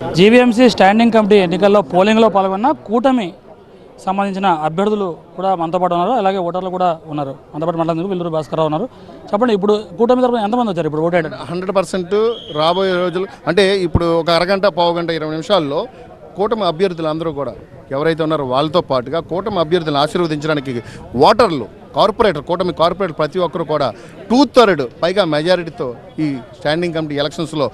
GVMC standing committee ఎన్నికల్లో పోలింగ్లో పాల్గొన్న కూటమి సంబంధించిన అభ్యర్థులు కూడా మనతో పాటు ఉన్నారు. అలాగే ఓటర్లు కూడా ఉన్నారు. మనతో పాటు మాట్లాడేందుకు విల్లూరు భాస్కర్ ఉన్నారు. చెప్పండి ఇప్పుడు కూటమి తరపున ఎంతమంది వచ్చారు? ఇప్పుడు ఓటేయడానికి హండ్రెడ్ పర్సెంట్ రాబోయే రోజులు అంటే ఇప్పుడు ఒక అరగంట పావు గంట ఇరవై నిమిషాల్లో కూటమి అభ్యర్థులు అందరూ కూడా ఎవరైతే ఉన్నారో వాళ్ళతో పాటుగా కూటమి అభ్యర్థులను ఆశీర్వదించడానికి ఓటర్లు కార్పొరేటర్ కూటమి కార్పొరేటర్ ప్రతి ఒక్కరు కూడా టూ థర్డ్ పైగా మెజారిటీతో ఈ స్టాండింగ్ కమిటీ ఎలక్షన్స్లో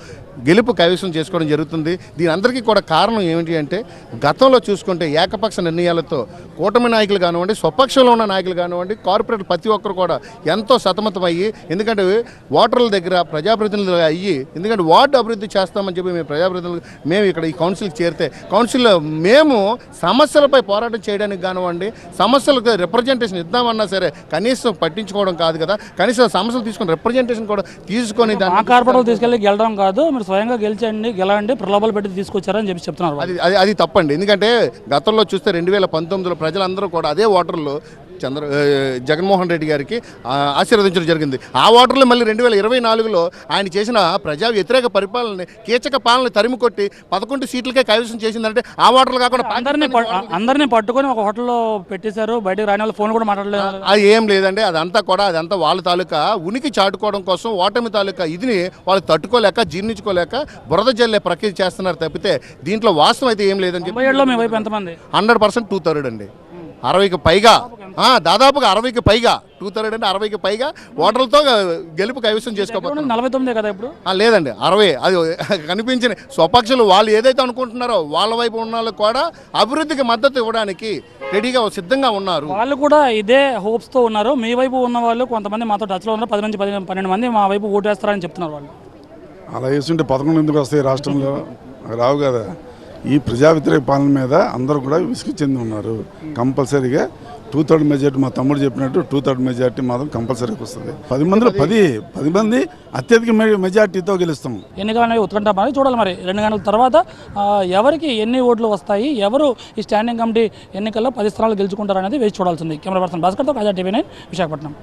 గెలుపు కైవసం చేసుకోవడం జరుగుతుంది. దీని అందరికీ కూడా కారణం ఏమిటి అంటే గతంలో చూసుకుంటే ఏకపక్ష నిర్ణయాలతో కూటమి నాయకులు కానివ్వండి స్వపక్షంలో ఉన్న నాయకులు కానివ్వండి కార్పొరేట్ ప్రతి ఒక్కరు కూడా ఎంతో సతమతమయ్యి ఎందుకంటే ఓటర్ల దగ్గర ప్రజాప్రతినిధులు అయ్యి ఎందుకంటే వార్డు అభివృద్ధి చేస్తామని చెప్పి మేము ప్రజాప్రతినిధులు మేము ఇక్కడ ఈ కౌన్సిల్కి చేరితే కౌన్సిల్లో మేము సమస్యలపై పోరాటం చేయడానికి కానివ్వండి సమస్యలకు రిప్రజెంటేషన్ ఇద్దామన్నా సరే కనీసం పట్టించుకోవడం కాదు కదా. కనీసం సమస్యలు తీసుకుని రిప్రజెంటేషన్ కూడా తీసుకొని తీసుకెళ్ళి గెలడం కాదు మీరు స్వయంగా గెలిచండి గెలవండి ప్రలోభాలు పెట్టి తీసుకొచ్చారని చెప్పి చెప్తున్నారు అది అది అది తప్పండి. ఎందుకంటే గతంలో చూస్తే రెండు వేల పంతొమ్మిదిలో ప్రజలందరూ కూడా అదే ఓటర్లు చంద్ర జగన్మోహన్ రెడ్డి గారికి ఆశీర్వదించడం జరిగింది. ఆ ఓటర్లు మళ్ళీ రెండు వేల ఇరవై నాలుగులో ఆయన చేసిన ప్రజా వ్యతిరేక పరిపాలనని కీచక పాలన తరిమి కొట్టి పదకొండు సీట్లకే కైవసం చేసిందంటే ఆ ఓటర్లు కాకుండా అందరినీ అందరినీ పట్టుకొని ఒక హోటల్లో పెట్టేశారు బయటకు రాని వాళ్ళు ఫోన్ కూడా మాట్లాడలేదు. అది ఏం లేదండి అదంతా కూడా అదంతా వాళ్ళ తాలూకా ఉనికి చాటుకోవడం కోసం ఓటమి తాలూకా ఇదిని వాళ్ళు తట్టుకోలేక జీర్ణించుకోలేక బురద జల్లే ప్రక్రియ చేస్తున్నారు తప్పితే దీంట్లో వాస్తవం అయితే ఏం లేదని చెప్పి ఎంతమంది? హండ్రెడ్ పర్సెంట్ టూ థర్డ్ అండి. అరవైకి పైగా దాదాపుగా అరవైకి పైగా టూ థర్డ్ అంటే అరవైకి పైగా ఓటర్లతో గెలుపు కైవసం చేసుకోబోతున్నారు నలభై తొమ్మిదే కదా ఇప్పుడు? ఆ, లేదండి అరవై. అది కనిపించిన స్వపక్షులు వాళ్ళు ఏదైతే అనుకుంటున్నారో వాళ్ళ వైపు ఉన్న వాళ్ళు కూడా అభివృద్ధికి మద్దతు ఇవ్వడానికి రెడీగా సిద్ధంగా ఉన్నారు. వాళ్ళు కూడా ఇదే హోప్స్తో ఉన్నారు. మీ వైపు ఉన్న వాళ్ళు కొంతమంది మాతో టచ్లో ఉన్నారు. పది నుంచి పది పన్నెండు మంది మా వైపు ఓటు వేస్తారని చెప్తున్నారు వాళ్ళు. అలా వేస్తుంటే పదకొండు ఎందుకు వస్తాయి రాష్ట్రంలో? రావు కదా. ఈ ప్రజా వ్యతిరేక పాలన మీద అందరూ కూడా విసుగు చెంది ఉన్నారు. కంపల్సరీగా టూ థర్డ్ మెజార్టీ మా తమ్ముడు చెప్పినట్టు టూ థర్డ్ మెజార్టీ మాత్రం కంపల్సరీకి వస్తుంది. పది మందిలో పది పది మంది అత్యధిక మె- మెజార్టీతో గెలుస్తాం. ఎన్నికలు ఉత్కంఠ మరి చూడాలి మరి. రెండు గంటల తర్వాత ఎవరికి ఎన్ని ఓట్లు వస్తాయి ఎవరు ఈ స్టాండింగ్ కమిటీ ఎన్నికల్లో పది స్థానాలు గెలుచుకుంటారు అనేది వేచి చూడాల్సింది. కెమెరా పర్సన్ భాస్కర్తో కాజా టీవీ నైన్ విశాఖపట్నం.